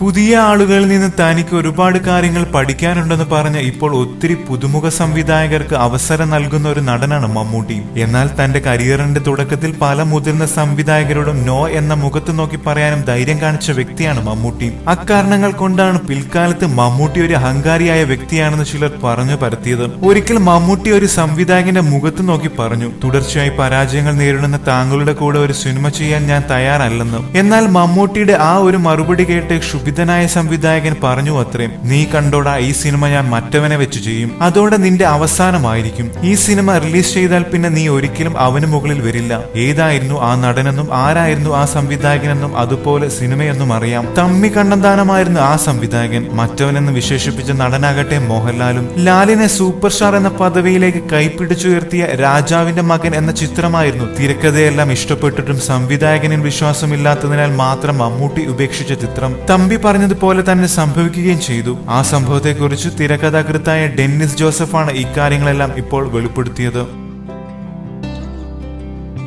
പുതിയ ആളുകളിൽ നിന്ന് തനിക്ക് ഒരുപാട് കാര്യങ്ങൾ പഠിക്കാനുണ്ടെന്ന് പറഞ്ഞ ഇപ്പോൾ ഒത്തിരി പുതുമുഖ സംവിധായകർക്ക് അവസരം നൽകുന്ന ഒരു നടനാണ് മമ്മൂട്ടി. എന്നാൽ തന്റെ കരിയറിന്റെ തുടക്കത്തിൽ പല മുതിർന്ന സംവിധായകരോടും നോ എന്ന മുഖത്ത് നോക്കി പറയാനും ധൈര്യം കാണിച്ച വ്യക്തിയാണ് മമ്മൂട്ടി. അക്കാരണങ്ങൾ കൊണ്ടാണ് പിൽക്കാലത്ത് മമ്മൂട്ടി ഒരു അഹങ്കാരിയായ വ്യക്തിയാണെന്ന് ചിലർ പറഞ്ഞു പരത്തിയത്. ഒരിക്കൽ മമ്മൂട്ടി ഒരു സംവിധായകന്റെ മുഖത്ത് നോക്കി പറഞ്ഞു തുടർച്ചയായി പരാജയങ്ങൾ നേരിടുന്ന താങ്കളുടെ കൂടെ ഒരു സിനിമ ചെയ്യാൻ ഞാൻ തയ്യാറല്ലെന്ന്. എന്നാൽ മമ്മൂട്ടിയുടെ ആ ഒരു മറുപടി കേട്ട് ക്ഷുഭിതനായ സംവിധായകൻ പറഞ്ഞു അത്രയും. നീ കണ്ടോടാ ഈ സിനിമ ഞാൻ മറ്റവനെ വെച്ച് ചെയ്യും. അതോടെ നിന്റെ അവസാനമായിരിക്കും. ഈ സിനിമ റിലീസ് ചെയ്താൽ പിന്നെ നീ ഒരിക്കലും അവന് മുകളിൽ വരില്ല. ഏതായിരുന്നു ആ നടനെന്നും ആരായിരുന്നു ആ സംവിധായകനെന്നും അതുപോലെ സിനിമയെന്നും അറിയാം. തമ്മി കണ്ണന്താനമായിരുന്നു ആ സംവിധായകൻ. മറ്റവനെന്ന് വിശേഷിപ്പിച്ച നടനാകട്ടെ മോഹൻലാലും. ലാലിനെ സൂപ്പർ സ്റ്റാർ എന്ന പദവിയിലേക്ക് കൈപ്പിടിച്ചുയർത്തിയ രാജാവിന്റെ മകൻ എന്ന ചിത്രമായിരുന്നു. തിരക്കഥയെല്ലാം ഇഷ്ടപ്പെട്ടിട്ടും സംവിധായകനിൽ വിശ്വാസമില്ലാത്തതിനാൽ മാത്രം മമ്മൂട്ടി ഉപേക്ഷിച്ച ചിത്രം. തമ്പി പറഞ്ഞതുപോലെ തന്നെ സംഭവിക്കുകയും ചെയ്തു. ആ സംഭവത്തെക്കുറിച്ച് തിരക്കഥാകൃത്തായ ഡെന്നിസ് ജോസഫാണ് ഇക്കാര്യങ്ങളെല്ലാം ഇപ്പോൾ വെളിപ്പെടുത്തിയത്.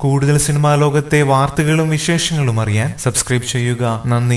കൂടുതൽ സിനിമാ ലോകത്തെ വാർത്തകളും വിശേഷങ്ങളും അറിയാൻ സബ്സ്ക്രൈബ് ചെയ്യുക. നന്ദി.